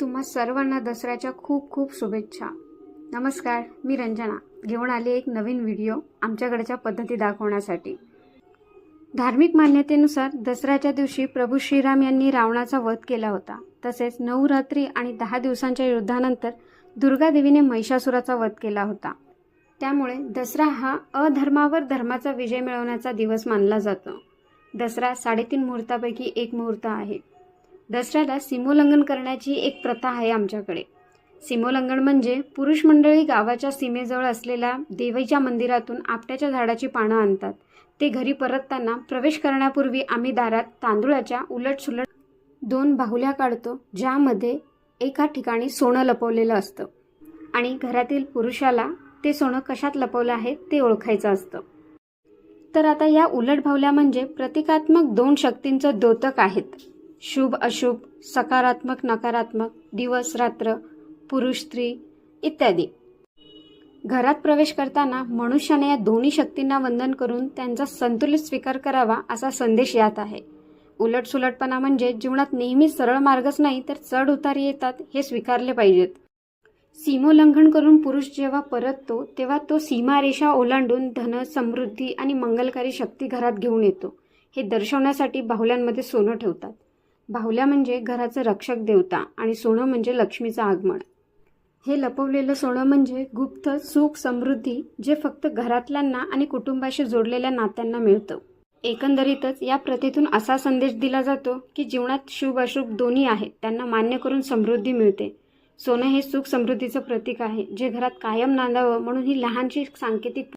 तुम्हा सर्वांना दसऱ्याच्या खूप खूप शुभेच्छा. नमस्कार मी रंजना. घेऊन आली एक नवीन व्हिडिओ आमच्याकडच्या पद्धती दाखवण्यासाठी. धार्मिक मान्यतेनुसार दसऱ्याच्या दिवशी प्रभू श्रीराम यांनी रावणाचा वध केला होता. तसेच नऊ रात्री आणि दहा दिवसांच्या युद्धानंतर दुर्गादेवीने महिषासुराचा वध केला होता. त्यामुळे दसरा हा अधर्मावर धर्माचा विजय मिळवण्याचा दिवस मानला जातो. दसरा साडेतीन मुहूर्तापैकी एक मुहूर्त आहे. दसऱ्याला सीमोल्लंघन करण्याची एक प्रथा आहे आमच्याकडे. सीमोल्लंघन म्हणजे पुरुष मंडळी गावाच्या सीमेजवळ असलेल्या देवीच्या मंदिरातून आपट्याच्या झाडाची पानं आणतात. ते घरी परतताना प्रवेश करण्यापूर्वी आम्ही दारात तांदूळाच्या उलटसुलट दोन बाहुल्या काढतो ज्यामध्ये एका ठिकाणी सोनं लपवलेलं असतं. आणि घरातील पुरुषाला ते सोनं कशात लपवलं आहे ते ओळखायचं असतं. तर आता या उलट बाहुल्या म्हणजे प्रतिकात्मक दोन शक्तींचं द्योतक आहेत. शुभ अशुभ सकारात्मक नकारात्मक दिवस रात्र पुरुष स्त्री इत्यादी. घरात प्रवेश करताना मनुष्याने या दोन्ही शक्तींना वंदन करून त्यांचा संतुलित स्वीकार करावा असा संदेश यात आहे. उलटसुलटपणा म्हणजे जीवनात नेहमी सरळ मार्गच नाही तर चढ उतार येतात हे स्वीकारले पाहिजेत. सीमोल्लंघन करून पुरुष जेव्हा परततो तेव्हा तो सीमारेषा ओलांडून धन समृद्धी आणि मंगलकारी शक्ती घरात घेऊन येतो. हे दर्शवण्यासाठी बाहुल्यांमध्ये सोनं ठेवतात. बाहुल्या म्हणजे घराचं रक्षक देवता आणि सोनं म्हणजे लक्ष्मीचं आगमन. हे लपवलेलं सोनं म्हणजे गुप्त सुख समृद्धी जे फक्त घरातल्यांना आणि कुटुंबाशी जोडलेल्या नात्यांना मिळतं. एकंदरीतच या प्रथेतून असा संदेश दिला जातो की जीवनात शुभ अशुभ दोन्ही आहेत त्यांना मान्य करून समृद्धी मिळते. सोनं हे सुख समृद्धीचं प्रतीक आहे जे घरात कायम नांदावं म्हणून ही लहानशी सांकेतिक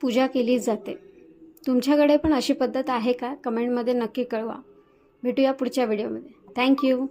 पूजा केली जाते. तुमच्याकडे पण अशी पद्धत आहे का? कमेंटमध्ये नक्की कळवा. भेटूया पुढच्या व्हिडिओमध्ये. थँक्यू